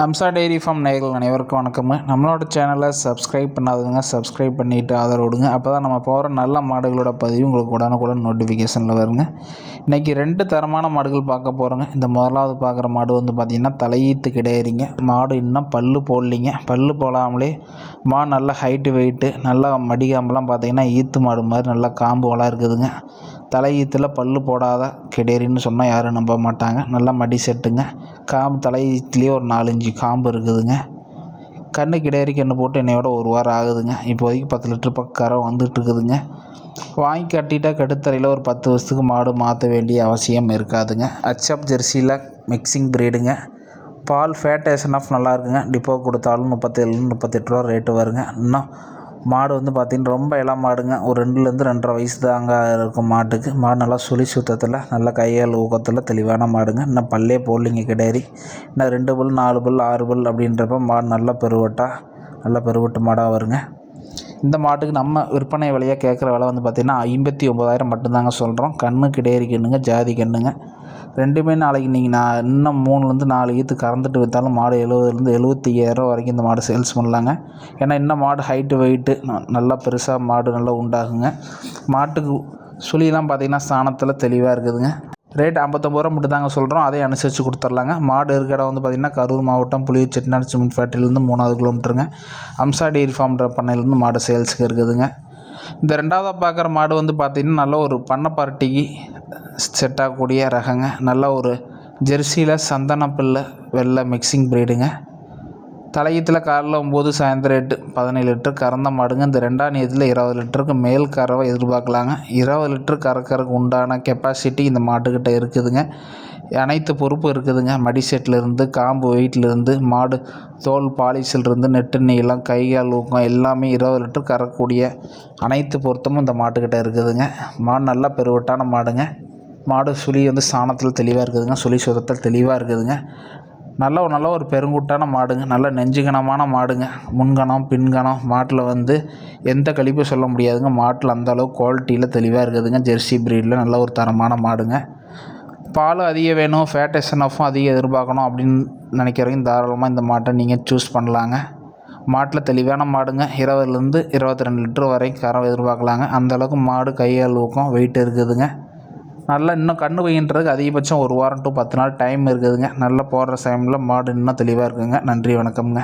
Amsa dairy farm நேயர்கள் அனைவருக்கும் வணக்கம் நம்மளோட சேனலை சப்ஸ்கிரைப் பண்ணாதவங்க சப்ஸ்கிரைப் பண்ணிவிட்டு ஆதரவு விடுங்க அப்போ தான் நம்ம போகிற நல்ல மாடுகளோட பதிவு உங்களுக்கு உடனுக்குடன் நோட்டிஃபிகேஷனில் வருங்க. இன்றைக்கி ரெண்டு தரமான மாடுகள் பார்க்க போகிறோங்க இந்த முதலாவது பார்க்குற மாடு வந்து பார்த்திங்கன்னா தலையீத்து கிடையாதுங்க மாடு இன்னும் பல்லு போடலிங்க. பல்லு போடாமலே மாடு நல்ல ஹைட்டு வெயிட்டு நல்லா மடிகாம்பெலாம் பார்த்திங்கன்னா ஈத்து மாடு மாதிரி நல்லா காம்பு இருக்குதுங்க. தலையீத்தில் பல்லு போடாத கிடேரின்னு சொன்னால் யாரும் நம்ப மாட்டாங்க. நல்லா மடி செட்டுங்க. காம்பு தலையீத்துலேயே ஒரு நாலஞ்சு காம்பு இருக்குதுங்க. கண்ணு கிடேரி கன்று போட்டு என்னையோட ஒரு வாரம் ஆகுதுங்க. இப்போதைக்கு பத்து லிட்டர் பக்கம் கரை வந்துட்டு இருக்குதுங்க. வாங்கி கட்டிட்டா கட்டுத்தரையில் ஒரு பத்து வருஷத்துக்கு மாடு மாற்ற வேண்டிய அவசியம் இருக்காதுங்க. அச்சப் ஜெர்சியில் மிக்சிங் ப்ரீடுங்க பால் ஃபேட்டேஷன் ஆஃப் நல்லா இருக்குங்க. டிப்போ கொடுத்தாலும் முப்பத்தேழு முப்பத்தெட்டு ரூபா ரேட்டு வருங்க. இன்னும் மாடு வந்து பார்த்திங்கன்னா ரொம்ப இளம் மாடுங்க. ஒரு ரெண்டுலேருந்து ரெண்டரை வயசு தாங்க இருக்கும் மாட்டுக்கு. மாடு நல்லா சுழி சுத்தத்தில் நல்ல கையால் ஊக்கத்தில் தெளிவான மாடுங்க. இன்னும் பல்லே போடலிங்க கிடையாது. இன்னும் ரெண்டு பல் நாலு பல் ஆறு பல் அப்படின்றப்ப மாடு நல்லா பெருவட்டாக நல்லா பெருவட்டு மாடாக வருங்க. இந்த மாட்டுக்கு நம்ம விற்பனை விலையாக கேட்குற விலை வந்து பார்த்திங்கன்னா ஐம்பத்தி ஒம்பதாயிரம் மட்டும்தாங்க சொல்கிறோம். கண்ணு கிடையாது கண்ணுங்க ஜாதி கண்ணுங்க. ரெண்டுமே நாளைக்கு நீங்கள் நான் இன்னும் மூணுலேருந்து நாலு ஈத்து கறந்துட்டு விற்றாலும் மாடு எழுபதுலேருந்து எழுபத்தி ஐயாயிரம் வரைக்கும் இந்த மாடு சேல்ஸ் பண்ணலாங்க. ஏன்னா இன்னும் மாடு ஹைட்டு வெயிட்டு நல்லா பெருசாக மாடு நல்லா உண்டாகுங்க. மாட்டுக்கு சுழிலாம் பார்த்திங்கன்னா சாணத்தில் தெளிவாக இருக்குதுங்க. ரேட் ஐம்பத்தொம்பது ரூபா மட்டும் தாங்க சொல்கிறோம் அதே அனுசரித்து கொடுத்துர்லாங்க. மாடு இருக்கிற இடம் வந்து பார்த்திங்கன்னா கரூர் மாவட்டம் புளியூர் செட்டிநாடு சிமெண்ட் ஃபேக்ட்ரிலேருந்து மூணாவது கிலோமீட்டருங்க. அம்சா டெய்ரி ஃபார்ம்ன்ற பண்ணையிலேருந்து மாடு சேல்ஸுக்கு இருக்குதுங்க. இந்த ரெண்டாவதாக பார்க்குற மாடு வந்து பார்த்திங்கன்னா நல்ல ஒரு பண்ணை பார்ட்டிக்கு செட் ஆகக்கூடிய ரகங்க. நல்ல ஒரு ஜெர்சியில் சந்தன பிள்ளை வெள்ளை மிக்சிங் ப்ரீடுங்க தலையத்தில் காலைல ஒம்பது சாயந்தரம் எட்டு பதினேழு லிட்டர் கறந்த மாடுங்க. இந்த ரெண்டாம் நேரத்தில் இருபது லிட்டருக்கு மேல் கறவை எதிர்பார்க்கலாங்க. இருபது லிட்டர் கறக்கறதுக்கு உண்டான கெப்பாசிட்டி இந்த மாட்டுக்கிட்ட இருக்குதுங்க. அனைத்து பொறுப்பும் இருக்குதுங்க. மடி செட்லேருந்து காம்பு வெயிட்லேருந்து மாடு தோல் பாலிசிலிருந்து நெட்டு நீளம் கை கால் ஊக்கம் எல்லாமே இருபது லிட்டர் கறக்கக்கூடிய அனைத்து பொருத்தமும் இந்த மாட்டுக்கிட்ட இருக்குதுங்க. மாடு நல்லா பெருவட்டான மாடுங்க. மாடு சுழி வந்து சாணத்தில் தெளிவாக இருக்குதுங்க. சுழி சுரத்தில் தெளிவாக இருக்குதுங்க. நல்ல ஒரு நல்ல ஒரு பெருங்குட்டான மாடுங்க. நல்ல நெஞ்சுகணமான மாடுங்க. முன்கணம் பின்கணம் மாட்டில் வந்து எந்த கழிப்பும் சொல்ல முடியாதுங்க. மாட்டில் அந்தளவு குவாலிட்டியில் தெளிவாக இருக்குதுங்க. ஜெர்சி ப்ரீடில் நல்ல ஒரு தரமான மாடுங்க. பால் அதிகம் வேணும் ஃபேட்டேஷன் ஆஃபும் அதிகம் எதிர்பார்க்கணும் அப்படின்னு நினைக்கிறவங்க தாராளமாக இந்த மாட்டை நீங்கள் சூஸ் பண்ணலாங்க. மாட்டில் தெளிவான மாடுங்க. இருபதுலேருந்து இருபத்தி ரெண்டு லிட்டர் வரைக்கும் கரம் எதிர்பார்க்கலாங்க. அந்தளவுக்கு மாடு கையால் ஊக்கம் வெயிட் இருக்குதுங்க. நல்லா இன்னும் கண் வைன்றதுக்கு அதிகபட்சம் ஒரு வாரம் டு பத்து நாள் டைம் இருக்குதுங்க. நல்லா போடுற டைமில் மாடு இன்னும் தெளிவாக இருக்குங்க. நன்றி வணக்கம்ங்க.